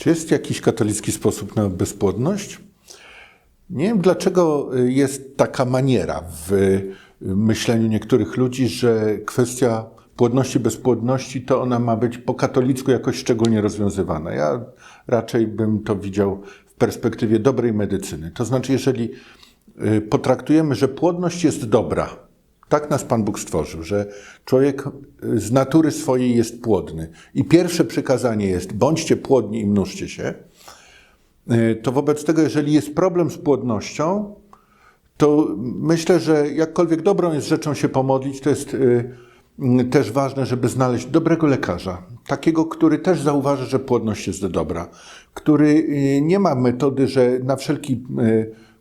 Czy jest jakiś katolicki sposób na bezpłodność? Nie wiem, dlaczego jest taka maniera w myśleniu niektórych ludzi, że kwestia płodności, bezpłodności to ona ma być po katolicku jakoś szczególnie rozwiązywana. Ja raczej bym to widział w perspektywie dobrej medycyny. To znaczy, jeżeli y, potraktujemy, że płodność jest dobra, tak nas Pan Bóg stworzył, że człowiek z natury swojej jest płodny. I pierwsze przykazanie jest: bądźcie płodni i mnóżcie się. Y, To wobec tego, jeżeli jest problem z płodnością, to myślę, że jakkolwiek dobrą jest rzeczą się pomodlić, to jest y, też ważne, żeby znaleźć dobrego lekarza. Takiego, który też zauważy, że płodność jest dobra. Który y, nie ma metody, że na wszelki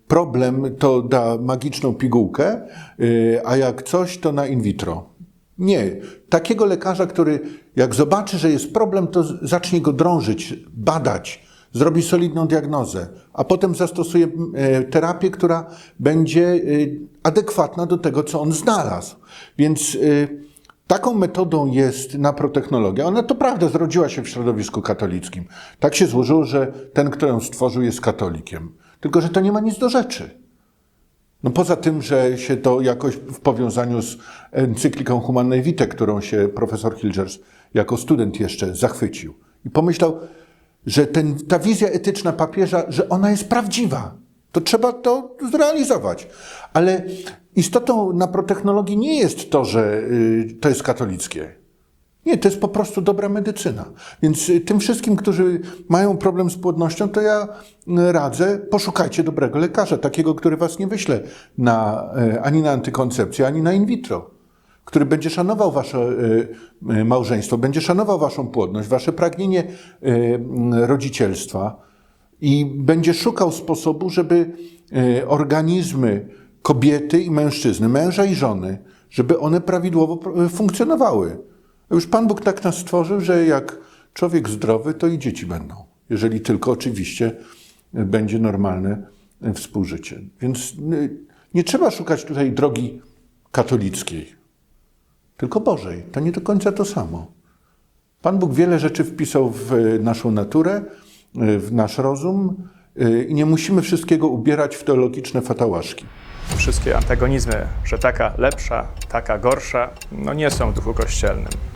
problem to da magiczną pigułkę, y, a jak coś, to na in vitro. Nie. Takiego lekarza, który jak zobaczy, że jest problem, to zacznie go drążyć, badać, zrobi solidną diagnozę, a potem zastosuje e, terapię, która będzie e, adekwatna do tego, co on znalazł. Więc e, taką metodą jest naprotechnologia. Ona to prawda zrodziła się w środowisku katolickim. Tak się złożyło, że ten, kto ją stworzył, jest katolikiem. Tylko, że to nie ma nic do rzeczy. No poza tym, że się to jakoś w powiązaniu z encykliką Humanae Vitae, którą się profesor Hilgers jako student jeszcze zachwycił i pomyślał, że ten, ta wizja etyczna papieża, że ona jest prawdziwa. To trzeba to zrealizować. Ale istotą naprotechnologii nie jest to, że y, to jest katolickie. Nie, to jest po prostu dobra medycyna. Więc y, tym wszystkim, którzy mają problem z płodnością, to ja y, radzę, poszukajcie dobrego lekarza, takiego, który was nie wyśle na, y, ani na antykoncepcję, ani na in vitro, który będzie szanował wasze małżeństwo, będzie szanował waszą płodność, wasze pragnienie rodzicielstwa i będzie szukał sposobu, żeby organizmy kobiety i mężczyzny, męża i żony, żeby one prawidłowo funkcjonowały. Już Pan Bóg tak nas stworzył, że jak człowiek zdrowy, to i dzieci będą. Jeżeli tylko oczywiście będzie normalne współżycie. Więc y, nie trzeba szukać tutaj drogi katolickiej, tylko Bożej. To nie do końca to samo. Pan Bóg wiele rzeczy wpisał w y, naszą naturę, y, w nasz rozum i nie musimy wszystkiego ubierać w teologiczne fatałaszki. Wszystkie antagonizmy, że taka lepsza, taka gorsza, no nie są w duchu kościelnym.